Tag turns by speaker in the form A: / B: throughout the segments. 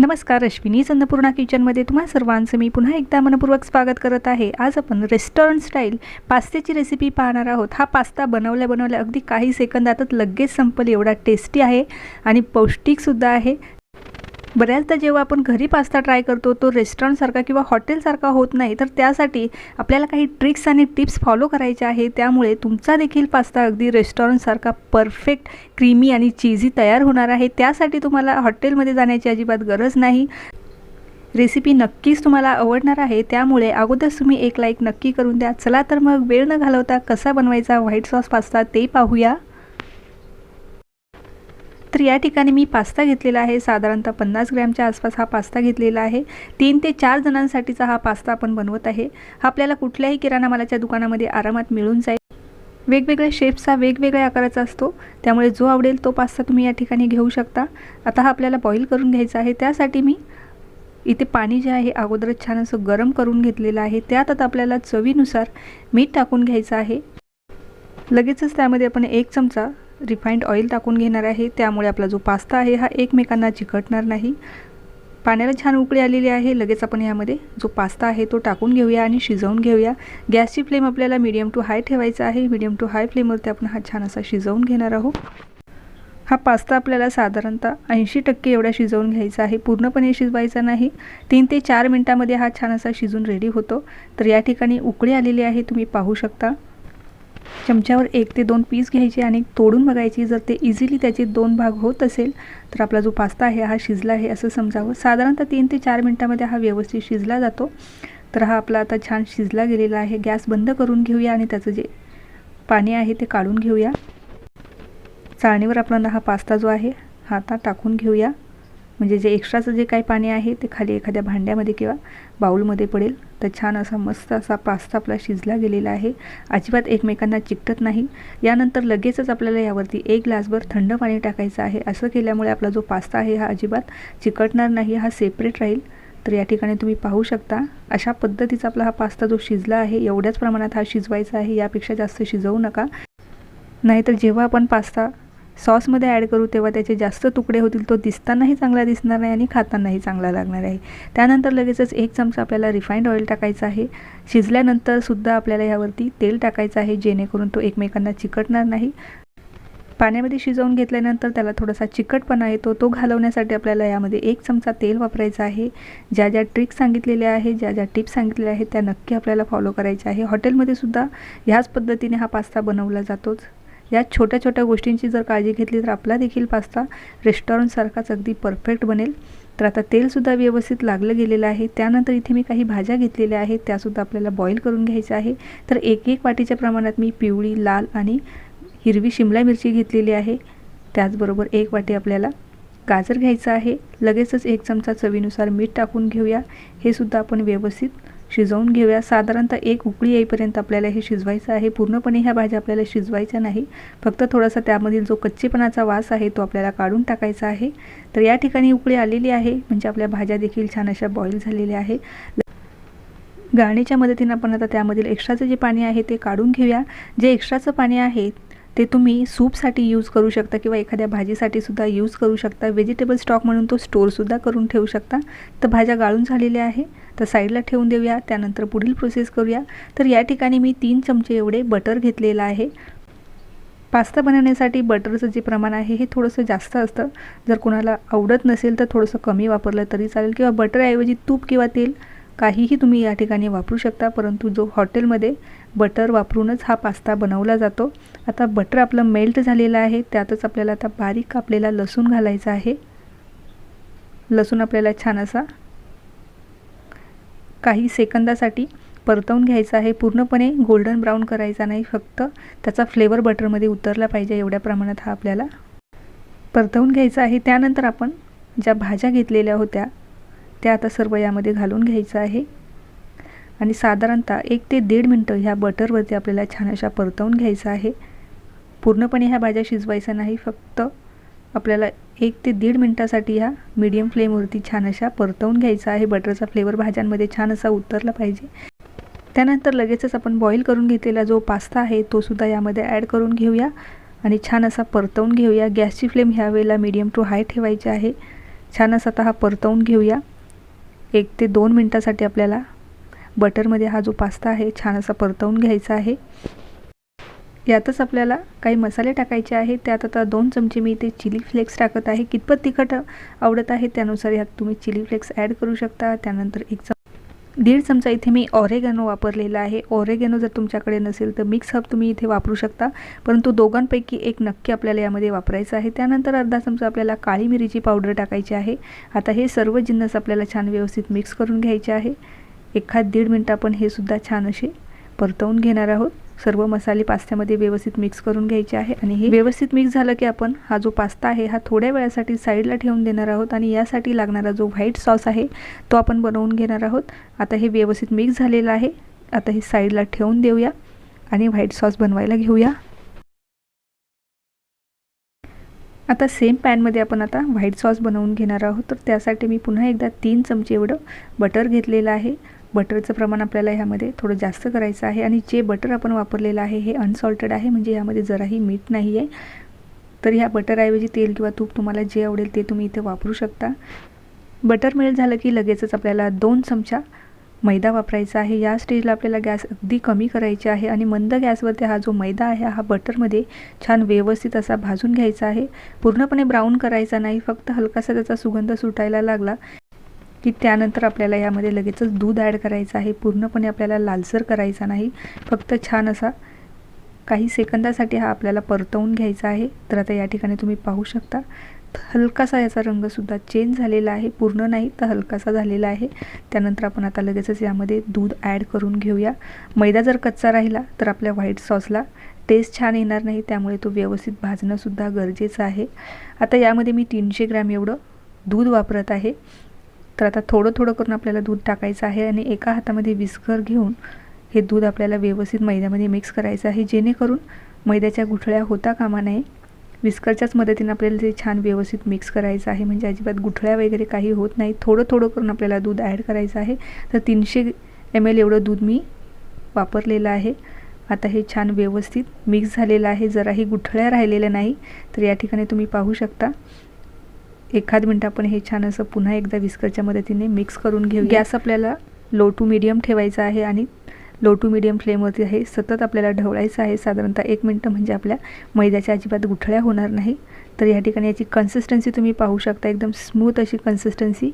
A: नमस्कार अश्विनी अन्नपूर्णा किचनमध्ये तुम्हा सर्वांचं मी पुन्हा एकदा मनपूर्वक स्वागत करत आहे. आज आपण रेस्टॉरंट स्टाईल पास्त्याची रेसिपी पाहणार आहोत. हा पास्ता बनवल्या बनवल्या अगदी काही सेकंदातच लगेच संपल. एवढा टेस्टी आहे आणि पौष्टिकसुद्धा आहे. बऱ्याचदा जेव्हा आपण घरी पास्ता ट्राय करतो तो रेस्टॉरंटसारखा किंवा हॉटेलसारखा होत नाही तर त्यासाठी आपल्याला काही ट्रिक्स आणि टिप्स फॉलो करायचे आहे. त्यामुळे तुमचा देखील पास्ता अगदी रेस्टॉरंटसारखा परफेक्ट क्रीमी आणि चीझी तयार होणार आहे. त्यासाठी तुम्हाला हॉटेलमध्ये जाण्याची अजिबात गरज नाही. रेसिपी नक्कीच तुम्हाला आवडणार आहे. त्यामुळे अगोदरच तुम्ही एक लाईक नक्की करून द्या. चला तर मग वेळ न घालवता कसा बनवायचा व्हाईट सॉस पास्ता ते पाहूया. तर या ठिकाणी मी पास्ता घेतलेला आहे. साधारणतः पन्नास ग्रॅमच्या आसपास हा पास्ता घेतलेला आहे. तीन ते चार जणांसाठीचा हा पास्ता आपण बनवत आहे. हा आपल्याला कुठल्याही किराणा मालाच्या दुकानामध्ये आरामात मिळून जाईल. वेगवेगळ्या शेप्सचा वेगवेगळ्या आकाराचा असतो. त्यामुळे जो आवडेल तो पास्ता तुम्ही या ठिकाणी घेऊ शकता. आता हा आपल्याला बॉईल करून घ्यायचा आहे. त्यासाठी मी इथे पाणी जे आहे अगोदरच छान असं गरम करून घेतलेलं आहे. त्यात आता आपल्याला चवीनुसार मीठ टाकून घ्यायचं आहे. लगेचच त्यामध्ये आपण एक चमचा रिफाईंड ऑइल टाकून घेणार आहे. त्यामुळे आपला जो पास्ता आहे हा एकमेकांना चिकटणार नाही. पाण्याला छान उकळी आलेली आहे. लगेच आपण यामध्ये जो पास्ता आहे तो टाकून घेऊया आणि शिजवून घेऊया. गॅसची फ्लेम आपल्याला मीडियम टू हाय ठेवायचा आहे. मीडियम टू हाय फ्लेमवरती आपण हा छान असा शिजवून घेणार आहोत. हा पास्ता आपल्याला साधारणतः ऐंशी टक्के एवढा शिजवून घ्यायचा आहे. पूर्णपणे शिजवायचा नाही. तीन ते चार मिनटामध्ये हा छान असा शिजून रेडी होतो. तर या ठिकाणी उकळी आलेली आहे. तुम्ही पाहू शकता. चमच्यावर एक ते दोन पीस घ्यायचे आणि तोडून बघायची. जर ते इझिली त्याचे दोन भाग होत असेल तर आपला जो पास्ता आहे हा शिजला आहे असं समजावं. साधारणतः तीन ते चार मिनटामध्ये हा व्यवस्थित शिजला जातो. तर हा आपला आता छान शिजला गेलेला आहे. गॅस बंद करून घेऊया आणि त्याचं जे पाणी आहे ते काढून घेऊया. चाळणीवर आपल्याला हा पास्ता जो आहे हा आता टाकून घेऊया. म्हणजे जे एक्स्ट्राचं जे काही पाणी आहे ते खाली एखाद्या भांड्यामध्ये किंवा बाऊलमध्ये पडेल. तर छान असा मस्त असा पास्ता आपला शिजला गेलेला आहे. अजिबात एकमेकांना चिकटत नाही. यानंतर लगेचच आपल्याला यावरती एक ग्लासभर थंड पाणी टाकायचं आहे. असं केल्यामुळे आपला जो पास्ता आहे हा अजिबात चिकटणार नाही हा सेपरेट राहील. तर या ठिकाणी तुम्ही पाहू शकता अशा पद्धतीचा आपला हा पास्ता जो शिजला आहे एवढ्याच प्रमाणात हा शिजवायचा आहे. यापेक्षा जास्त शिजवू नका. नाहीतर जेव्हा आपण पास्ता सॉसमध्ये ॲड करू तेव्हा त्याचे जास्त तुकडे होतील तो दिसतानाही चांगला दिसणार नाही आणि खातानाही चांगला लागणार आहे. त्यानंतर लगेचच एक चमचा आपल्याला रिफाईंड ऑइल टाकायचं आहे. शिजल्यानंतरसुद्धा आपल्याला यावरती तेल टाकायचं आहे जेणेकरून तो एकमेकांना चिकटणार नाही. पाण्यामध्ये शिजवून घेतल्यानंतर त्याला थोडासा चिकटपणा येतो. तो घालवण्यासाठी आपल्याला यामध्ये एक चमचा तेल वापरायचा आहे. ज्या ज्या ट्रिक्स सांगितलेल्या आहे ज्या ज्या टिप्स सांगितलेल्या आहेत त्या नक्की आपल्याला फॉलो करायच्या आहे. हॉटेलमध्ये सुद्धा ह्याच पद्धतीने हा पास्ता बनवला जातोच. या छोट्या छोट्या गोष्टींची जर काळजी घेतली तर आपला देखील पास्ता रेस्टॉरंटसारखाच अगदी परफेक्ट बनेल. तर आता तेलसुद्धा व्यवस्थित लागलं गेलेलं आहे. त्यानंतर इथे मी काही भाज्या घेतलेल्या आहेत. त्यासुद्धा आपल्याला बॉईल करून घ्यायच्या आहे. तर एक एक वाटीच्या प्रमाणात मी पिवळी लाल आणि हिरवी शिमला मिरची घेतलेली आहे. त्याचबरोबर एक वाटी आपल्याला गाजर घ्यायचं आहे. लगेचच एक चमचा चवीनुसार मीठ टाकून घेऊया. हे सुद्धा आपण व्यवस्थित शिजवून घेऊया. साधारणतः एक उकळी येईपर्यंत आपल्याला हे शिजवायचं आहे. पूर्णपणे ह्या भाज्या आपल्याला शिजवायच्या नाही. फक्त थोडासा त्यामधील जो कच्चेपणाचा वास आहे तो आपल्याला काढून टाकायचा आहे. तर या ठिकाणी उकळी आलेली आहे. म्हणजे आपल्या भाज्या देखील छान अशा बॉईल झालेल्या आहे. गाळणीच्या मदतीनं आपण आता त्यामधील एक्स्ट्राचं जे पाणी आहे ते काढून घेऊया. जे एक्स्ट्राचं पाणी आहे ते तुम्ही सूपसाठी यूज करू शकता किंवा एखाद्या भाजीसाठी सुद्धा यूज करू शकता. व्हेजिटेबल स्टॉक म्हणून तो स्टोअरसुद्धा करून ठेवू शकता. तर भाज्या गाळून झालेल्या आहे. तर साईडला ठेवून देऊया. त्यानंतर पुढील प्रोसेस करूया. तर या ठिकाणी मी तीन चमचे एवढे बटर घेतलेलं आहे. पास्ता बनवण्यासाठी बटरचं जे प्रमाण आहे हे थोडंसं जास्त असतं. जर कोणाला आवडत नसेल तर थोडंसं कमी वापरलं तरी चालेल. किंवा बटरऐवजी तूप किंवा तेल काहीही तुम्ही या ठिकाणी वापरू शकता परंतु जो हॉटेलमध्ये बटर वापरूनच हा पास्ता बनवला जातो आता बटर आपलं मेल्ट झालेलं आहे त्यातच आपल्याला आता बारीक कापलेला लसूण घालायचा आहे. लसूण आपल्याला छान असा काही सेकंदासाठी परतवून घ्यायचा आहे. पूर्णपणे गोल्डन ब्राऊन करायचा नाही फक्त त्याचा फ्लेवर बटरमध्ये उतरला पाहिजे एवढ्या प्रमाणात हा आपल्याला परतवून घ्यायचा आहे. त्यानंतर आपण ज्या भाज्या घेतलेल्या होत्या ते आता सर्व यामध्ये घालून घ्यायचं आहे. आणि साधारणतः एक ते दीड मिनटं ह्या बटरवरती आपल्याला छान अशा परतवून घ्यायचं आहे. पूर्णपणे ह्या भाज्या शिजवायच्या नाही फक्त आपल्याला एक ते दीड मिनटासाठी ह्या मीडियम फ्लेमवरती छान अशा परतवून घ्यायचा आहे. बटरचा फ्लेवर भाज्यांमध्ये छान असा उतरला पाहिजे. त्यानंतर लगेचच आपण बॉईल करून घेतलेला जो पास्ता आहे तो सुद्धा यामध्ये ॲड करून घेऊया. आणि छान असा परतवून घेऊया. गॅसची फ्लेम ह्या वेळेला मीडियम टू हाय ठेवायची आहे. छान असा आता हा परतवून घेऊया. एक ते दोन मिनटासाठी आपल्याला बटरमध्ये हा जो पास्ता आहे छान असा परतवून घ्यायचा आहे. यातच आपल्याला काही मसाले टाकायचे आहेत. त्यात आता दोन चमचे मी इथे चिली फ्लेक्स टाकत आहे. कितपत तिखट आवडत आहे त्यानुसार यात तुम्ही चिली फ्लेक्स ॲड करू शकता. त्यानंतर एक चम दीड चमचा इथे मी ऑरेगॅनो वापरलेला आहे. ऑरेगॅनो जर तुमच्याकडे नसेल तर मिक्स हब तुम्ही इथे वापरू शकता. परंतु दोघांपैकी एक नक्की आपल्याला यामध्ये वापरायचं आहे. त्यानंतर अर्धा चमचा आपल्याला काळी मिरीची पावडर टाकायची आहे. आता हे सर्व जिन्नस आपल्याला छान व्यवस्थित मिक्स करून घ्यायचे आहे. एखाद दीड मिनटं आपण हे सुद्धा छान असे परतवून घेणार आहोत. सर्व मसाले पास्त्यामध्ये व्यवस्थित मिक्स करून घ्यायचे आहे. आणि हे व्यवस्थित मिक्स झालं की आपण हा जो पास्ता आहे हा थोड्या वेळासाठी साईडला ठेवून देणार आहोत आणि यासाठी लागणारा जो व्हाईट सॉस आहे तो आपण बनवून घेणार आहोत. आता हे व्यवस्थित मिक्स झालेलं आहे. आता हे साईडला ठेवून देऊया आणि व्हाईट सॉस बनवायला घेऊया. आता सेम पॅनमध्ये आपण आता व्हाईट सॉस बनवून घेणार आहोत. तर त्यासाठी मी पुन्हा एकदा तीन चमचे एवढं बटर घेतलेलं आहे. बटरचं प्रमाण आपल्याला ह्यामध्ये थोडं जास्त करायचं आहे. आणि जे बटर आपण वापरलेलं आहे हे अनसॉल्टेड आहे. म्हणजे यामध्ये जराही मीठ नाही आहे तर ह्या बटरऐवजी तेल किंवा तूप तुम्हाला जे आवडेल ते तुम्ही इथे वापरू शकता. बटर मिळत झालं की लगेचच आपल्याला दोन चमचा मैदा वापरायचा आहे. या स्टेजला आपल्याला गॅस अगदी कमी करायची आहे. आणि मंद गॅसवरती हा जो मैदा आहे हा बटरमध्ये छान व्यवस्थित असा भाजून घ्यायचा आहे. पूर्णपणे ब्राऊन करायचा नाही. फक्त हलकासा त्याचा सुगंध सुटायला लागला. की त्यानंतर आपल्याला यामध्ये लगेचच दूध ॲड करायचं आहे. पूर्णपणे आपल्याला लालसर करायचा नाही. फक्त छान असा काही सेकंदासाठी हा आपल्याला परतवून घ्यायचा आहे. तर आता या ठिकाणी तुम्ही पाहू शकता. हलकासा याचा रंगसुद्धा चेंज झालेला आहे. पूर्ण नाही तर हलकासा झालेला आहे. त्यानंतर आपण आता लगेचच यामध्ये दूध ॲड करून घेऊया. मैदा जर कच्चा राहिला तर आपल्या व्हाईट सॉसला टेस्ट छान येणार नाही. त्यामुळे तो व्यवस्थित भाजणंसुद्धा गरजेचं आहे. आता यामध्ये मी तीनशे ग्रॅम एवढं दूध वापरत आहे. तर आता थोडं थोडं करून आपल्याला दूध टाकायचं आहे आणि एका हातामध्ये विस्कर घेऊन हे दूध आपल्याला व्यवस्थित मैद्यामध्ये मिक्स करायचं आहे. जेणेकरून मैद्याच्या गुठळ्या होता कामा नये. विस्करच्याच मदतीने आपल्याला ते छान व्यवस्थित मिक्स करायचं आहे. म्हणजे अजिबात गुठळ्या वगैरे काही होत नाही. थोडं थोडं करून आपल्याला दूध ॲड करायचं आहे. तर तीनशे एम एल एवढं दूध मी वापरलेलं आहे. आता हे छान व्यवस्थित मिक्स झालेलं आहे. जराही गुठळ्या राहिलेल्या नाही तर या ठिकाणी तुम्ही पाहू शकता. एखाद मिनटं आपण हे छान असं पुन्हा एकदा विस्करच्या मदतीने मिक्स करून घेऊ गॅस आपल्याला लो टू मिडियम ठेवायचा आहे आणि लो टू मिडियम फ्लेमवरती हे सतत आपल्याला ढवळायचं आहे. साधारणतः एक मिनटं म्हणजे आपल्या मैद्याच्या अजिबात गुठळ्या होणार नाही. तर या ठिकाणी याची कन्सिस्टन्सी तुम्ही पाहू शकता. एकदम स्मूथ अशी कन्सिस्टन्सी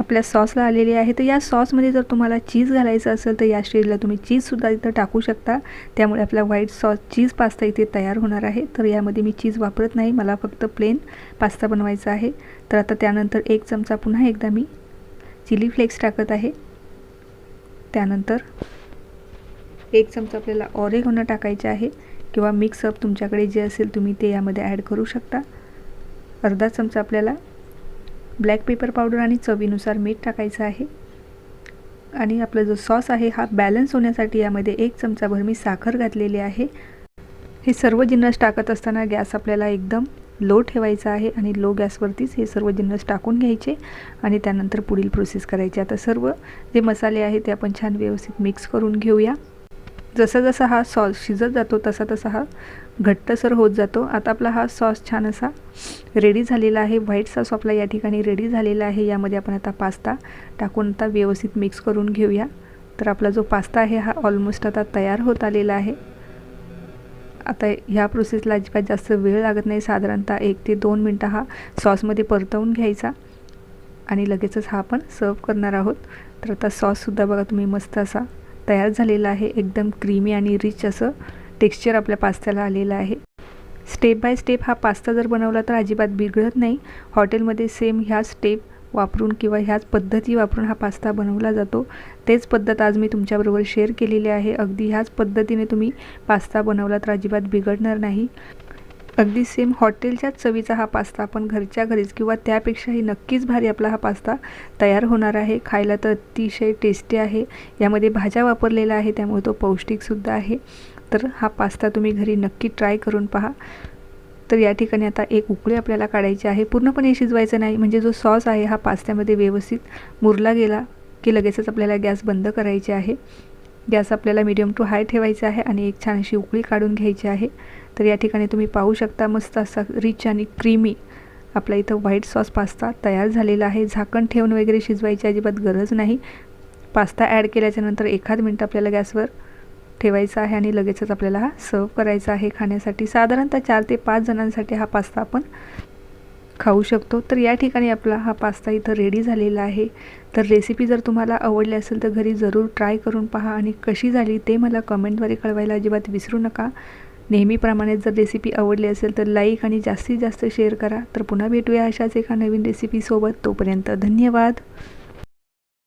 A: आपल्या सॉसला आलेली आहे. तर या सॉसमध्ये जर तुम्हाला चीज घालायचं असेल तर या स्टेजला तुम्ही चीजसुद्धा इथं टाकू शकता. त्यामुळे आपला व्हाईट सॉस चीज पास्ता इथे तयार होणार आहे. तर यामध्ये मी चीज वापरत नाही. मला फक्त प्लेन पास्ता बनवायचा आहे. तर आता त्यानंतर एक चमचा पुन्हा एकदा मी चिली फ्लेक्स टाकत आहे. त्यानंतर एक चमचा आपल्याला ऑरेगोनं टाकायचे आहे. किंवा मिक्सअप तुमच्याकडे जे असेल तुम्ही ते यामध्ये ॲड करू शकता. अर्धा चमचा आपल्याला ब्लॅक पेपर पावडर आणि चवीनुसार मीठ टाकायचं आहे. आणि आपला जो सॉस आहे हा बॅलन्स होण्यासाठी यामध्ये एक चमचाभर मी साखर घातलेली आहे. हे सर्व जिन्नस टाकत असताना गॅस आपल्याला एकदम लो ठेवायचा आहे आणि लो गॅसवरतीच हे सर्व जिन्नस टाकून घ्यायचे आणि त्यानंतर पुढील प्रोसेस करायची. आता सर्व जे मसाले आहे ते आपण छान व्यवस्थित मिक्स करून घेऊया. जसा जसा हा सॉस शिजत जातो तसा तसा हा घट्टसर होत जातो. आता आपला हा सॉस छान असा रेडी झालेला आहे. व्हाईट सॉस आपला या ठिकाणी रेडी झालेला आहे. यामध्ये आपण आता पास्ता टाकून आता व्यवस्थित मिक्स करून घेऊया. तर आपला जो पास्ता आहे हा ऑलमोस्ट आता तयार होत आलेला आहे. आता ह्या प्रोसेसला अजिबात जास्त वेळ लागत नाही. साधारणतः एक ते दोन मिनटं हा सॉसमध्ये परतवून घ्यायचा आणि लगेचच हा आपण सर्व करणार आहोत. तर आता सॉससुद्धा बघा तुम्ही मस्त असा तयार झालेलं आहे. एकदम क्रीमी आणि रिच असं टेक्स्चर आपल्या पास्त्याला आलेलं आहे. स्टेप बाय स्टेप हा पास्ता जर बनवला तर अजिबात बिघडत नाही. हॉटेलमध्ये सेम ह्या स्टेप वापरून किंवा ह्याच पद्धती वापरून हा पास्ता बनवला जातो. तेच पद्धत आज मी तुमच्याबरोबर शेअर केलेली आहे. अगदी ह्याच पद्धतीने तुम्ही पास्ता बनवला तर अजिबात बिघडणार नाही. अगदी सेम हॉटेलच्याच चवीचा हा पास्ता आपण घरच्या घरीच किंवा त्यापेक्षाही नक्कीच भारी आपला हा पास्ता तयार होणार आहे. खायला तर अतिशय टेस्टी आहे. यामध्ये भाज्या वापरलेल्या आहे त्यामुळे तो पौष्टिकसुद्धा आहे. तर हा पास्ता तुम्ही घरी नक्की ट्राय करून पहा. तर या ठिकाणी आता एक उकळी आपल्याला काढायची आहे. पूर्णपणे शिजवायचं नाही म्हणजे जो सॉस आहे हा पास्त्यामध्ये व्यवस्थित मुरला गेला की लगेचच आपल्याला गॅस बंद करायची आहे. गॅस आपल्याला मीडियम टू हाय ठेवायचा आहे आणि एक छान अशी उकळी काढून घ्यायची आहे. तर या ठिकाणी तुम्ही पाहू शकता मस्त असा रिच आणि क्रीमी आपला इथं व्हाईट सॉस पास्ता तयार झालेला आहे. झाकण ठेवून वगैरे शिजवायची अजिबात गरज नाही. पास्ता ॲड केल्याच्यानंतर एखाद मिनटं आपल्याला गॅसवर ठेवायचा आहे आणि लगेचच आपल्याला हा सर्व करायचा आहे खाण्यासाठी. साधारणतः चार ते पाच जणांसाठी हा पास्ता आपण खाऊ शकतो. तर या ठिकाणी आपला हा पास्ता इथं रेडी झालेला आहे. तर रेसिपी जर तुम्हाला आवडली असेल तर घरी जरूर ट्राय करून पहा आणि कशी झाली ते मला कमेंटद्वारे कळवायला अजिबात विसरू नका. नेहमीप्रमाणे जर रेसिपी आवडली असेल तर लाईक आणि जास्तीत जास्त शेअर करा. तर पुन्हा भेटूया अशाच एका नवीन रेसिपीसोबत तोपर्यंत धन्यवाद.